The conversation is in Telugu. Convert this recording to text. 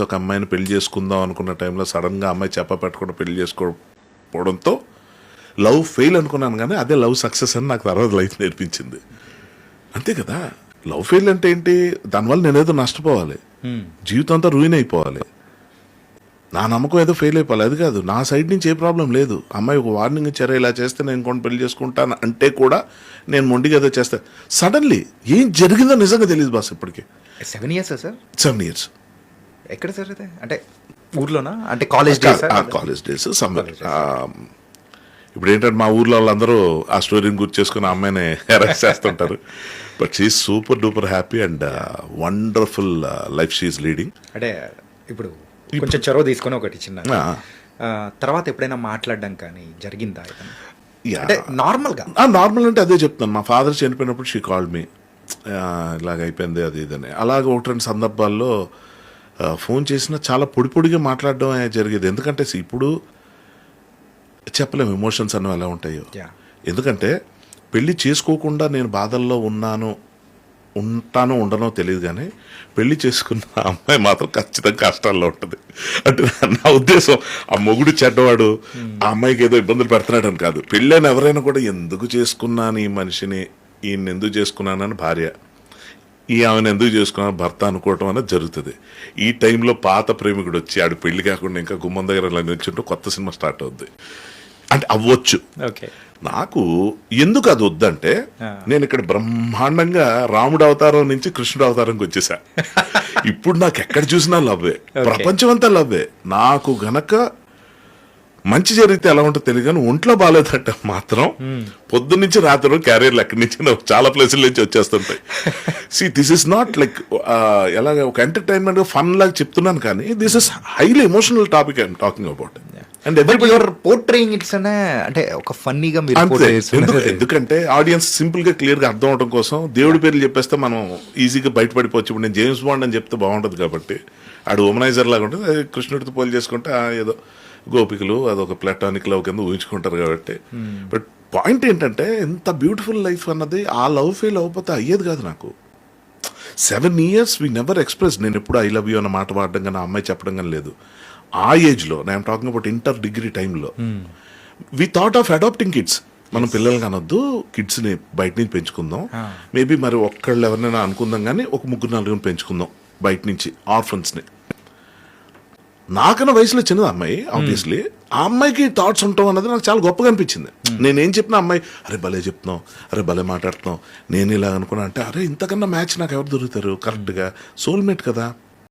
ఒక అమ్మాయిని పెళ్ళి చేసుకుందాం అనుకున్న టైంలో సడన్గా అమ్మాయి చెప్ప పెట్టకుండా పెళ్ళి చేసుకోకపోవడంతో లవ్ ఫెయిల్ అనుకున్నాను కానీ అదే లవ్ సక్సెస్ అని నాకు తర్వాత లైఫ్ నేర్పించింది. అంతే కదా? లవ్ ఫెయిల్ అంటే ఏంటి? దానివల్ల నేనేదో నష్టపోవాలి. జీవితం అంతా రూయిన్ అయిపోవాలి. నా నమ్మకం ఏదో ఫెయిల్ అయిపోవాలి. అది కాదు. నా సైడ్ నుంచి ఏ ప్రాబ్లం లేదు. అమ్మాయి ఒక వార్నింగ్ ఇచ్చారా ఇలా చేస్తే నేను ఇంకొని పెళ్ళి చేసుకుంటాను అంటే కూడా నేను మొండిగా ఏదో చేస్తా. సడన్లీ ఏం జరిగిందో నిజంగా తెలియదు బాస్ ఇప్పటికి. Seven years sir? Seven years ఎక్కడ సార్ అయితే అంటే ఊర్లోనా? అంటే college days college days summer ఇప్పుడు ఏంటంటే మా ఊర్లో వాళ్ళందరూ ఆ స్టోరీని గుర్తు చేసుకుని ఆ అమ్మాయిని హెరాస్ చేస్తుంటారు. But she super duper happy and wonderful life she's leading అంటే ఇప్పుడు కొంచెం చొరవ తీసుకొని ఒకటి చిన్న తర్వాత ఎప్పుడైనా మాట్లాడడం కానీ జరిగిందా. అంటే నార్మల్గా నార్మల్ అంటే అదే చెప్తాను మా ఫాదర్ చనిపోయినప్పుడు షీ కాల్డ్ మీ ఇలాగ అయిపోయింది అది ఇదని అలాగే ఒకటి రెండు సందర్భాల్లో ఫోన్ చేసినా చాలా పొడి పొడిగా మాట్లాడడం జరిగేది. ఎందుకంటే ఇప్పుడు చెప్పలేము ఎమోషన్స్ అనేవి ఎలా ఉంటాయో. ఎందుకంటే పెళ్ళి చేసుకోకుండా నేను బాధల్లో ఉన్నాను ఉంటానో ఉండనో తెలియదు కానీ పెళ్ళి చేసుకున్న అమ్మాయి మాత్రం ఖచ్చితంగా కష్టాల్లో ఉంటుంది. అంటే నా ఉద్దేశం ఆ మొగుడు చెడ్డవాడు ఆ అమ్మాయికి ఏదో ఇబ్బందులు పెడుతున్నాడు అని కాదు. పెళ్ళైన ఎవరైనా కూడా ఎందుకు చేసుకున్నాను ఈ మనిషిని ఈయన ఎందుకు చేసుకున్నానని భార్య. ఈ ఆమెను ఎందుకు చేసుకున్నా భర్త అనుకోవటం అనేది జరుగుతుంది. ఈ టైంలో పాత ప్రేమికుడు వచ్చి ఆడు పెళ్ళి కాకుండా ఇంకా గుమ్మం దగ్గర నిల్చుంటూ కొత్త సినిమా స్టార్ట్ అవుద్ది. అంటే అవ్వచ్చు. ఓకే. నాకు ఎందుకు అది వద్దంటే. నేను ఇక్కడ బ్రహ్మాండంగా రాముడు అవతారం నుంచి కృష్ణుడు అవతారంకి వచ్చేసా. ఇప్పుడు నాకు ఎక్కడ చూసినా లవ్వే. ప్రపంచం అంతా లవ్వే. నాకు గనక మంచి జరిగితే ఎలా ఉంటుందో తెలియదు కానీ ఒంట్లో బాగాలేదంటే మాత్రం పొద్దు నుంచి రాత్రి క్యారియర్లు ఎక్కడి నుంచి చాలా ప్లేసుల నుంచి వచ్చేస్తుంటాయి. See this is not like ఎలాగ ఒక ఎంటర్టైన్మెంట్ ఫన్ లాగా చెప్తున్నాను కానీ this is highly emotional topic I'm talking about and your portraying it's అనే అంటే ఒక ఫన్నీగా మీరు. ఎందుకంటే ఆడియన్స్ సింపుల్గా క్లియర్గా అర్థం అవడం కోసం దేవుడి పేర్లు చెప్పేస్తే మనం ఈజీగా బయటపడిపోవచ్చు. ఇప్పుడు నేను జేమ్స్ బాండ్ అని చెప్తే బాగుంటది కాబట్టి ఆడు ఉమనైజర్ లాగా ఉంటుంది కృష్ణుడితో పోలి చేసుకుంటే ఏదో గోపికలు అదొక ప్లాటానిక్ లవ్ కింద ఊహించుకుంటారు కాబట్టి. బట్ పాయింట్ ఏంటంటే ఎంత బ్యూటిఫుల్ లైఫ్ అన్నది ఆ లవ్ ఫెయిల్ అవ్వకపోతే అయ్యేది కాదు నాకు. Seven years we never express నేను ఎప్పుడు ఐ లవ్ యూ అన్న మాట వాడడం కానీ అమ్మాయి చెప్పడం కానీ లేదు. ఆ ఏజ్లో నేను టాకింగ్ అబౌట్ ఇంటర్ డిగ్రీ టైంలో we thought of adapting kids మనం పిల్లలు కనొద్దు కిడ్స్ని బయట నుంచి పెంచుకుందాం. మేబీ మరి ఒక్కళ్ళు ఎవరినైనా అనుకుందాం కానీ ఒక ముగ్గురు నలుగురిని పెంచుకుందాం బయట నుంచి ఆర్ఫన్స్ని నాకన్నా వయసులో చిన్నది అమ్మాయి ఆబ్వియస్లీ ఆ అమ్మాయికి థాట్స్ ఉంటాం అన్నది నాకు చాలా గొప్పగా అనిపించింది. నేనేం చెప్పిన అమ్మాయి అరే భలే చెప్తున్నావు అరే భలే మాట్లాడుతున్నావు నేను ఇలా అనుకున్నా. అంటే అరే ఇంతకన్నా మ్యాచ్ నాకు ఎవరు దొరుకుతారు? కరెక్ట్గా సోల్మేట్ కదా.